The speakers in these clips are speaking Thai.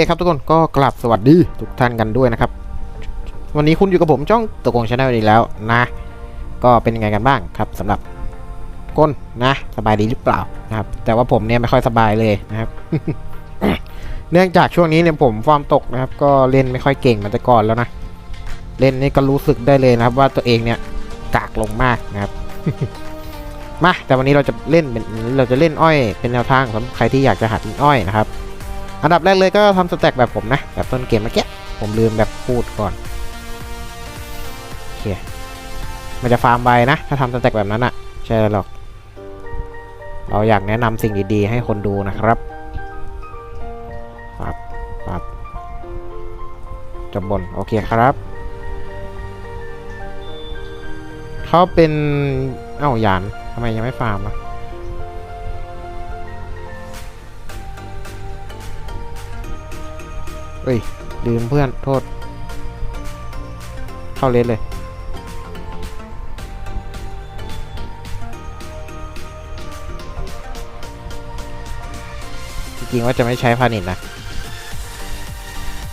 คครับทุกคนก็กลับสวัสดีทุกท่านกันด้วยนะครับ วันนี้คุณอยู่กับผมจ้องตะกงชาแนลอีกแล้วนะ ก็เป็นยังไงกันบ้างครับสำหรับก้นนะ สบายดีหรือเปล่านะครับ แต่ว่าผมเนี่ยไม่ค่อยสบายเลยนะครับ เนื่องจากช่วงนี้เนี่ยผมฟอร์มตกนะครับ ก็เล่นไม่ค่อยเก่งเหมือนแต่ก่อนแล้วนะเล่นนี่ก็รู้สึกได้เลยนะครับ ว่าตัวเองเนี่ยกากลงมากนะครับมาแต่วันนี้เราจะเล่นเป็นเราจะเล่นอ้อยเป็นแนวทางสำหรับใครที่อยากจะหัดอ้อยนะครับ อันดับแรกเลยก็ทำสแต็กแบบผมนะ แบบต้นเกมเมื่อกี้ ผมลืมแบบพูดก่อนโอเคมันจะฟาร์มไวนะ ถ้าทำสแต็กแบบนั้นอะใช่หรอก เราอยากแนะนำสิ่งดีๆ ให้คนดูนะครับปับปับจบบน โอเคครับ เขาเป็น เอ้ายานทำไมยังไม่ฟาร์มอะ เฮ้ยลืมเพื่อนโทษ เข้าเลสเลยจริงๆว่าจะไม่ใช้พานิชนะ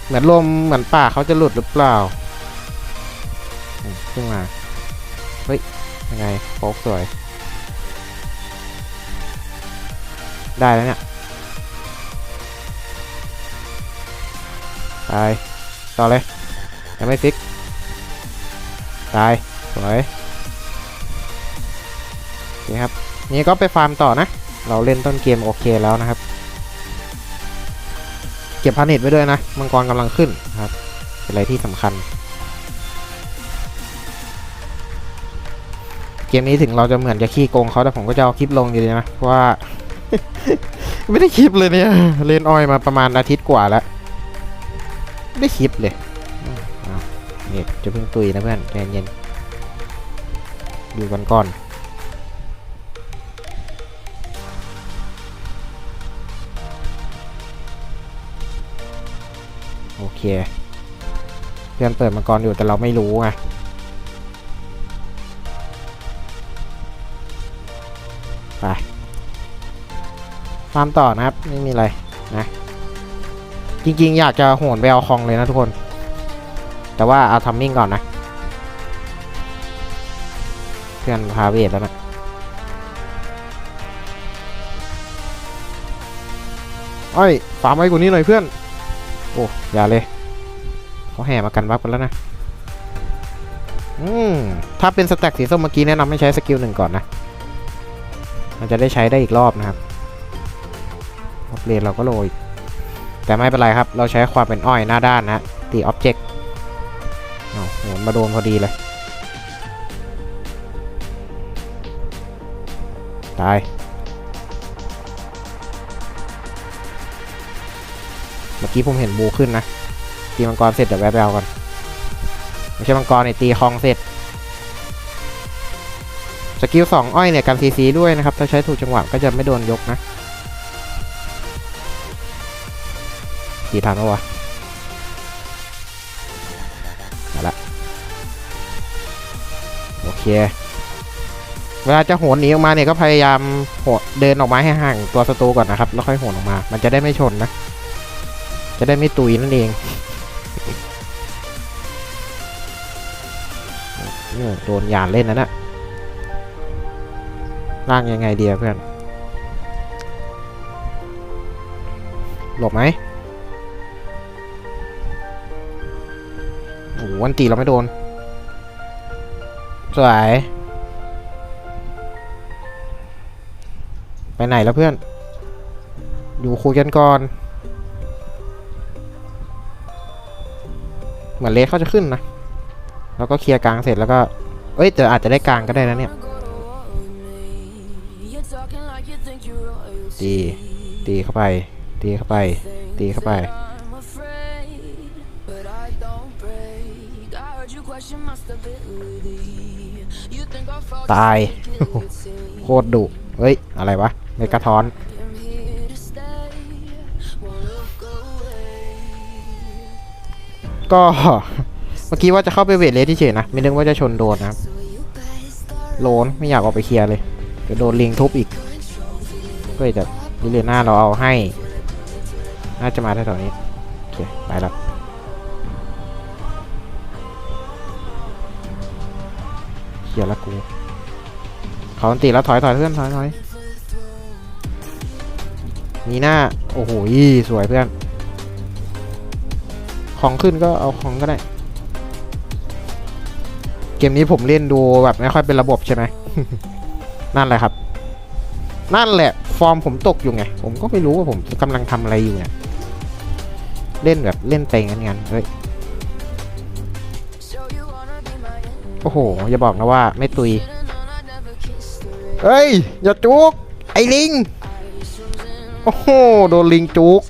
เหมือนลมเหมือนป่าเขาจะหลุดหรือเปล่าขึ้นมา เฮ้ย ยังไงโป๊กสวย ได้แล้วเนี่ย ตาย ต่อเลย ยังไม่ฟิก ตาย สวยโอเครับ นี่ก็ไปฟาร์มต่อนะ เราเล่นต้นเกมโอเคแล้วนะครับ เก็บพานิชไว้ด้วยนะ มังกรกำลังขึ้นครับ เป็นอะไรที่สำคัญ เกมนี้ถึงเราจะเหมือนจะขี้โกงเขาแต่ผมก็จะเอาคลิปลงอยู่ดีนะ เพราะว่า ไม่ได้คลิปเลยเนี่ย เล่นอ้อยมาประมาณอาทิตย์กว่าแล้ว ไม่ได้คลิปเลยอืมอะนี่จะเพิ่งตุยนะเพื่อนใจเย็นดูกันก่อนโอเค เพื่อนเปิดมาก่อนอยู่แต่เราไม่รู้ไงไปฟาร์มต่อนะครับ ไม่มีอะไร จริงๆ อยากจะโหนไปเอาคองเลยนะทุกคน แต่ว่าเอาทัมมิ่งก่อนนะ เพื่อนพาเวทแล้วนะอ้อยฟาร์มไว้กว่านี้หน่อยเพื่อน โอ้อย่าเลยเขาแห่มากันวับกันแล้วนะ อืม ถ้าเป็นสแต็กสีส้มเมื่อกี้แนะนำให้ใช้สกิลหนึ่งก่อนนะ มันจะได้ใช้ได้อีกรอบนะครับอัปเดเราก็โรย แต่ไม่เป็นไรครับ เราใช้ความเป็นอ้อยหน้าด้านนะตีอ็อบเจกต์เอาโหนมาโดนพอดีเลย ตาย เมื่อกี้ผมเห็นบูขึ้นนะ ตีมังกรเสร็จเดี๋ยวแวะไปเอาก่อน ไม่ใช่มังกรเนี่ยตีคลองเสร็จ สกิลสองอ้อยเนี่ยกันซีซีด้วยนะครับ ถ้าใช้ถูกจังหวะก็จะไม่โดนยกนะ ตีทันปะวะมาละโอเค เวลาจะโหนหนีออกมาเนี่ยก็พยายามโหนเดินออกมาให้ห่างตัวศัตรูก่อนนะครับ แล้วค่อยโหนออกมา มันจะได้ไม่ชนนะ จะได้ไม่ตุยนั่นเองโดนยานเล่นนะน่ะร่างยังไงเดียเพื่อน หลบไหม วันตีเราไม่โดน สวย ไปไหนแล้วเพื่อน อยู่คุยกันก่อน เหมือนเลสเขาจะขึ้นนะ แล้วก็เคลียร์กลางเสร็จแล้วก็ เอ้ยแต่อาจจะได้กลางก็ได้นะเนี่ย ตี ตีเข้าไป ตีเข้าไป ตีเข้าไป ตาย โคตรดุ เฮ้ย อะไรวะเมกาทอนก็เมื่อกี้ว่าจะเข้าไปเวทเลสที่เฉยๆนะ ไม่นึกว่าจะชนโดนนะครับโลนไม่อยากออกไปเคลียร์เลยเดี๋ยวโดนลิงทุบอีก ก็เลยจะลิเลน่าเราเอาให้ น่าจะมาแถวๆนี้ โอเค ไปแล้ว เขาอันตีแล้วถอยถอยเพื่อนถอยถอยมีหน้า โอ้โหสวยเพื่อน ของขึ้นก็เอาของก็ได้ เกมนี้ผมเล่นดูแบบไม่ค่อยเป็นระบบใช่ไหม นั่นแหละครับ นั่นแหละ ฟอร์มผมตกอยู่ไง ผมก็ไม่รู้ว่าผมกำลังทำอะไรอยู่เนี่ยเล่นแบบเล่นเต็งกันงันเฮ้ย โอ้โห อย่าบอกนะว่าไม่ตุย เฮ้ย อย่าจุก ไอ้ลิง โอ้โห โดนลิงจุก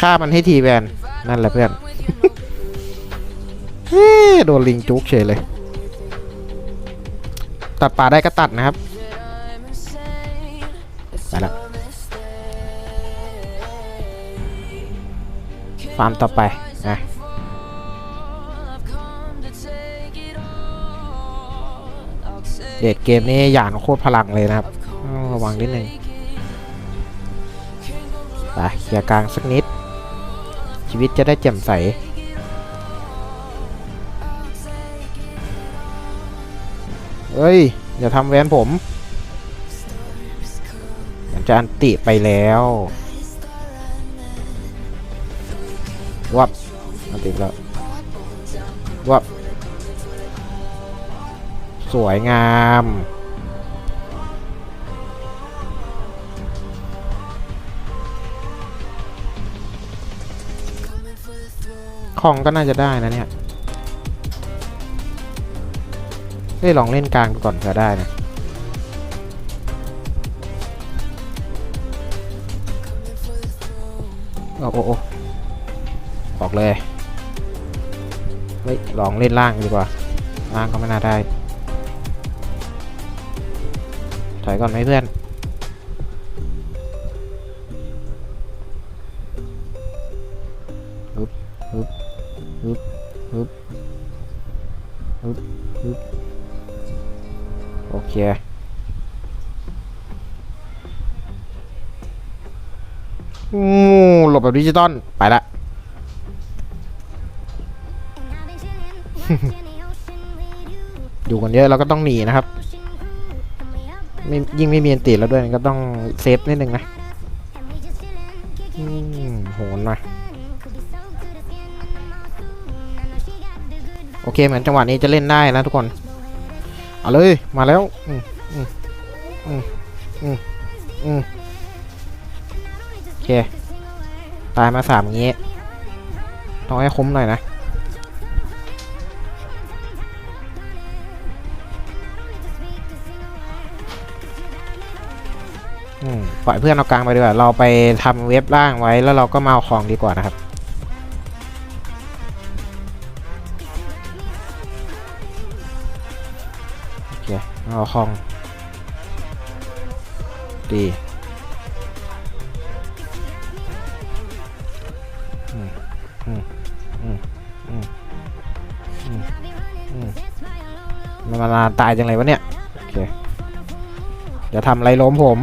ฆ่ามันให้ทีแบนนั่นแหละเพื่อน เฮ้โดนลิงจุกเฉยเลย ตัดป่าได้ก็ตัดนะครับไปละฟาร์มต่อไปนะ เดทเกมนี้หยานโคตรพลังเลยนะครับระวังนิดนึงไปเคลียร์กลางสักนิด ชีวิตจะได้แจ่มใสเฮ้ย อย่าทำแวนผมมันจะอันติไปแล้ววับอันติแล้ววับ วยงาม ของก็น่าจะได้นะเนี่ยเฮ้ลองเล่นกลางก่อนเผื่อได้นะโอ้โอ้โอ้ออกเลย เฮ้ย ลองเล่นล่างดีกว่า ล่างก็ไม่น่าได้ ถอยก่อนไหมเพื่อน ฮึบ ฮึบ ฮึบ ฮึบ ฮึบ ฮึบ โอเคอู้หลบแบบดิจิตอล ไปละ อยู่กันเยอะเราก็ต้องหนีนะครับ ไม่ยิ่งไม่มีอันติแล้วด้วยก็ต้องเซฟนิดนึงนะโหนมาโอเคเหมือนจังหวะนี้จะเล่นได้นะทุกคน เอาเลยมาแล้ว อืมอืมอืมอืมอืมโอเค ตายมาสามงี้ ต้องให้คุ้มหน่อยนะ ปล่อยเพื่อนเอากลางไปดีกว่าเราไปทำเว็บล่างไว้แล้วเราก็มาเอาของดีกว่านะครับ โอเค เอาของ ดีอืมอืมอืมอืมอืมอืมมันมานาตายจังเลยวะเนี่ย โอเคอย่าทำอะไรล้มผม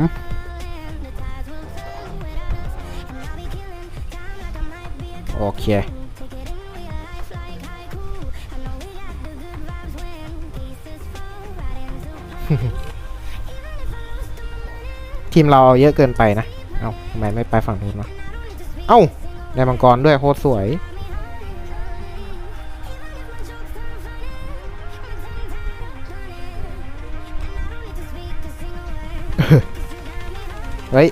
โอเคทีมเราเอาเยอะเกินไปนะ เอ้าทำไมไม่ไปฝั่งนู้นวะเอ้าได้มังกรด้วยโคตรสวย เฮ้ย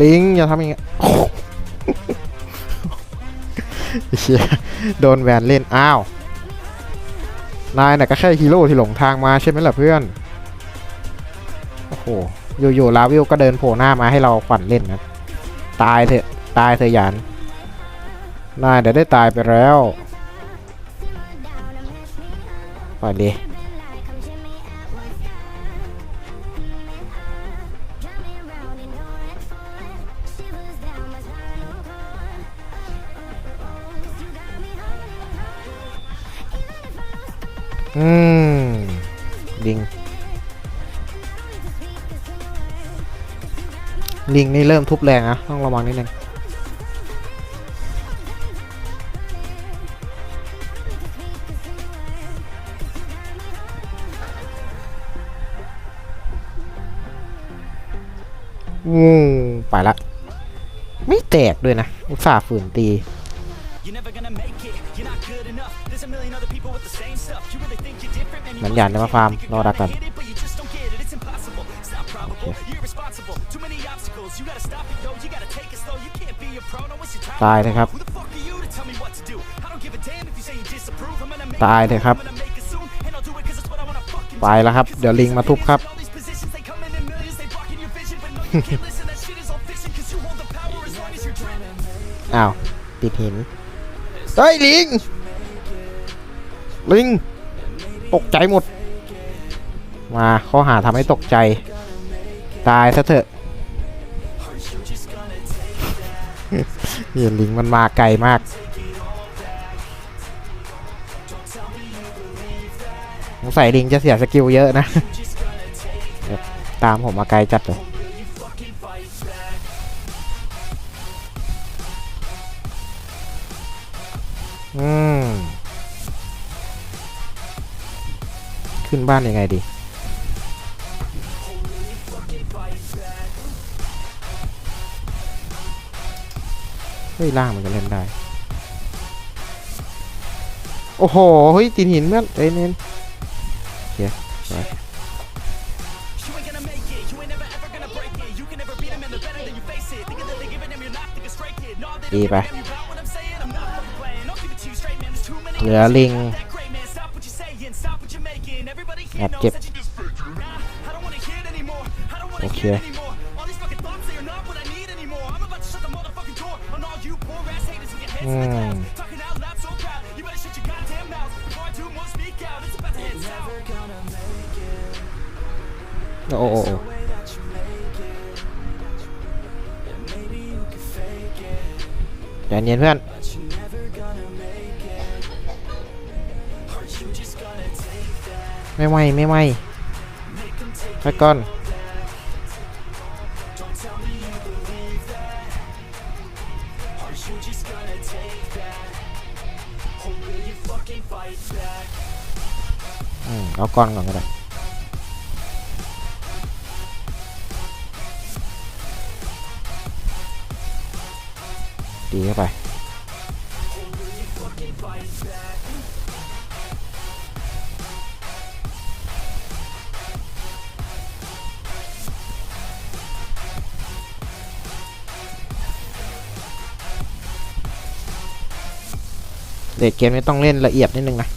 ลิงอย่าทำอย่างเงี้ย เชี่ยโดนแวนเล่น อ้าว นายน่ะก็แค่ฮีโร่ที่หลงทางมาใช่ไหมล่ะเพื่อน โอ้โห อยู่ๆลาวิลก็เดินโผล่หน้ามาให้เราขวัญเล่นนะ ตายเถอะ ตายเถอะยาน นายเดี๋ยวได้ตายไปแล้ว ไปล่ อืมลิง ลิงนี่เริ่มทุบแรงนะ ต้องระวังนิดนึงงูไปละ ไม่แตกด้วยนะ อุตส่าห์ฝืนตี นหยานจะมาฟาร์มรอดักก่อน Hit it, but you just don't get it. It's impossible. It's not probable. You're irresponsible. Too many obstacles. You gotta stop it, yo. You gotta take it slow. You can't be a pro. Don't waste your time. ตายเลยครับ Who the fuck are you to tell me what to do? I don't give a damn if you say you disapprove. I'm gonna make ตายเลยครับ I'm gonna make it soon, and I'll do it 'cause it's what I wanna fucking ไปแล้วครับ เดี๋ยวลิงมาทุบครับ All these positions, they come in in millions. They blocking your vision, but no, you can't listen. That shit is all fiction 'cause you hold the power as long as you're dreaming. อ้าว ติดหิน เฮ้ยลิง ลิง ตกใจหมด มาข้อหาทำให้ตกใจ ตายซะเถอะเฮียลิงมันมาไกลมากสงสัยลิงจะเสียสกิลเยอะนะ ตามผมมาไกลจัดเลย อืม ขึ้นบ้านยังไงดีเฮ้ยล่างมันก็เล่นได้ โอ้โห เฮ้ยตีนหินเมื่อนเอ้ยเน้นโอเคไป You ain't gonna make it, you ain't never ever gonna break it. You can never beat them and they're better than you face it. Thinking that they're giving them, you're not thinking straight, kid. No, they ดี don't ไป เหลือลิงแอบเก็บโอเคอืมโอ้โอ้ใจเย็นเพื่อน ไม่ไหวไม่ไหวไปก่อนอืมเอาก้อนก่อนก็ได้ดีเข้าไป เด็กเกมนี้ต้องเล่นละเอียดนิดนึงนะ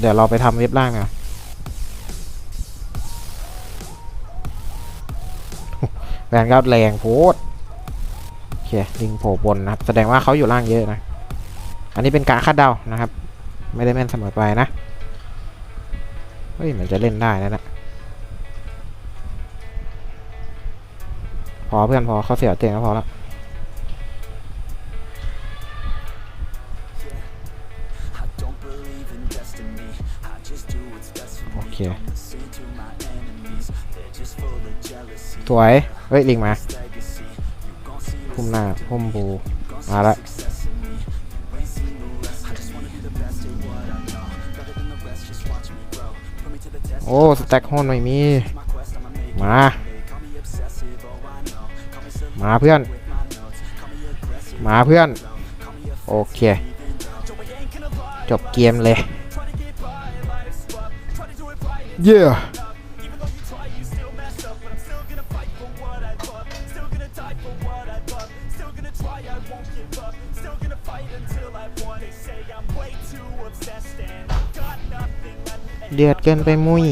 เดี๋ยวเราไปทำเว็บล่างนะแวนก็แรงโพดโอเคลิงโผล่บนนะครับ แสดงว่าเขาอยู่ล่างเยอะนะ อันนี้เป็นการคาดเดานะครับ ไม่ได้แม่นเสมอไปนะ เฮ้ยเหมือนจะเล่นได้นะนะ พอเพื่อนพอเขาเสียเตียงก็พอแล้วโอเคสวย เฮ้ย ลิงมา พุ่มหน้า พุ่มบู มาละโอ้ สแต็กโฮนไม่มี มา มาเพื่อน มาเพื่อน โอเค จบเกมเลย เย้เดือดเกินไปมุย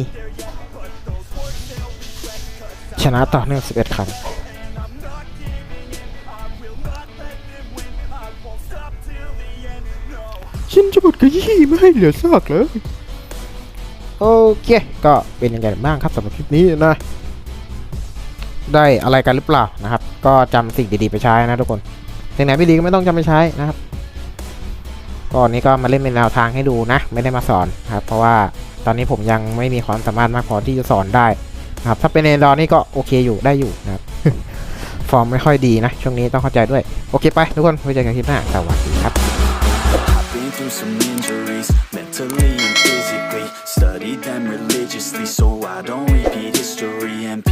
ชนะต่อเนื่อง11 ครั้ง ไม่ให้เหลือซากเลย โอเค ก็เป็นยังไงบ้างครับสำหรับคลิปนี้นะ ได้อะไรกันหรือเปล่านะครับ ก็จำสิ่งดีๆไปใช้นะทุกคนสิ่งไหนไม่ดีก็ไม่ต้องจำไปใช้นะครับก็อันนี้ก็มาเล่นเป็นแนวทางให้ดูนะ ไม่ได้มาสอนนะครับ เพราะว่าตอนนี้ผมยังไม่มีความสามารถมากพอที่จะสอนได้นะครับถ้าเป็นในดอนี่ก็โอเคอยู่ได้อยู่นะครับ ฟอร์มไม่ค่อยดีนะ ช่วงนี้ต้องเข้าใจด้วย โอเคไปทุกคนไว้เจอกันคลิปหน้าสวัสดี through some injuries, mentally and physically. Studied them religiously so I don't repeat history and